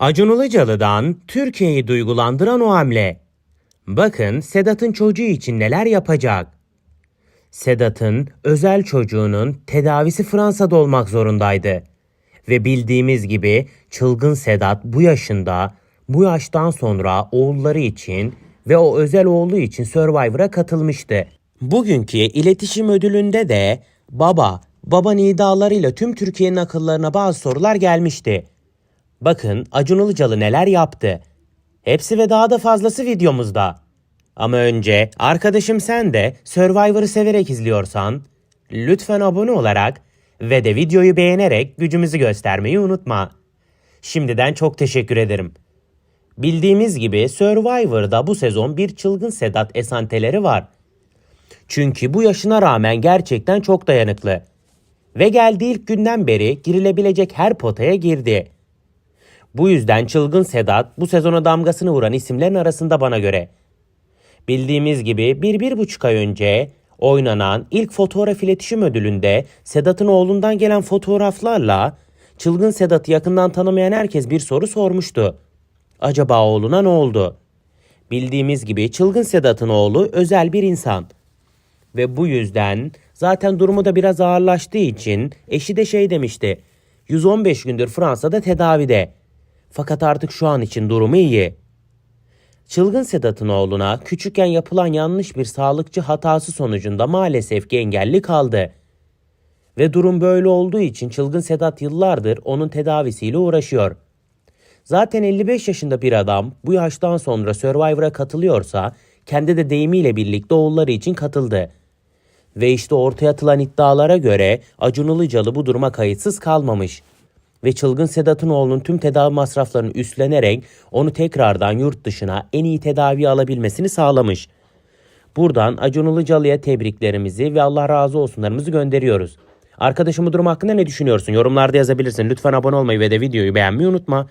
Acun Ilıcalı'dan Türkiye'yi duygulandıran o hamle. Bakın Sedat'ın çocuğu için neler yapacak. Sedat'ın özel çocuğunun tedavisi Fransa'da olmak zorundaydı. Ve bildiğimiz gibi çılgın Sedat bu yaşında, bu yaştan sonra oğulları için ve o özel oğlu için Survivor'a katılmıştı. Bugünkü iletişim ödülünde de baba, baba nidalarıyla tüm Türkiye'nin akıllarına bazı sorular gelmişti. Bakın Acun Ilıcalı neler yaptı. Hepsi ve daha da fazlası videomuzda. Ama önce arkadaşım sen de Survivor'ı severek izliyorsan lütfen abone olarak ve de videoyu beğenerek gücümüzü göstermeyi unutma. Şimdiden çok teşekkür ederim. Bildiğimiz gibi Survivor'da bu sezon bir çılgın Sedat esanteleri var. Çünkü bu yaşına rağmen gerçekten çok dayanıklı. Ve geldiği ilk günden beri girilebilecek her potaya girdi. Bu yüzden çılgın Sedat bu sezona damgasını vuran isimlerin arasında bana göre. Bildiğimiz gibi bir, bir buçuk ay önce oynanan ilk fotoğraf iletişim ödülünde Sedat'ın oğlundan gelen fotoğraflarla çılgın Sedat'ı yakından tanımayan herkes bir soru sormuştu. Acaba oğluna ne oldu? Bildiğimiz gibi çılgın Sedat'ın oğlu özel bir insan. Ve bu yüzden zaten durumu da biraz ağırlaştığı için eşi de şey demişti. 115 gündür Fransa'da tedavide. Fakat artık şu an için durumu iyi. Çılgın Sedat'ın oğluna küçükken yapılan yanlış bir sağlıkçı hatası sonucunda maalesef ki engelli kaldı. Ve durum böyle olduğu için Çılgın Sedat yıllardır onun tedavisiyle uğraşıyor. Zaten 55 yaşında bir adam bu yaştan sonra Survivor'a katılıyorsa kendi de deyimiyle birlikte oğulları için katıldı. Ve işte ortaya atılan iddialara göre Acun Ilıcalı bu duruma kayıtsız kalmamış. Ve çılgın Sedat'ın oğlunun tüm tedavi masraflarını üstlenerek onu tekrardan yurt dışına en iyi tedavi alabilmesini sağlamış. Buradan Acun Ilıcalı'ya tebriklerimizi ve Allah razı olsunlarımızı gönderiyoruz. Arkadaşım bu durum hakkında ne düşünüyorsun? Yorumlarda yazabilirsin. Lütfen abone olmayı ve de videoyu beğenmeyi unutma.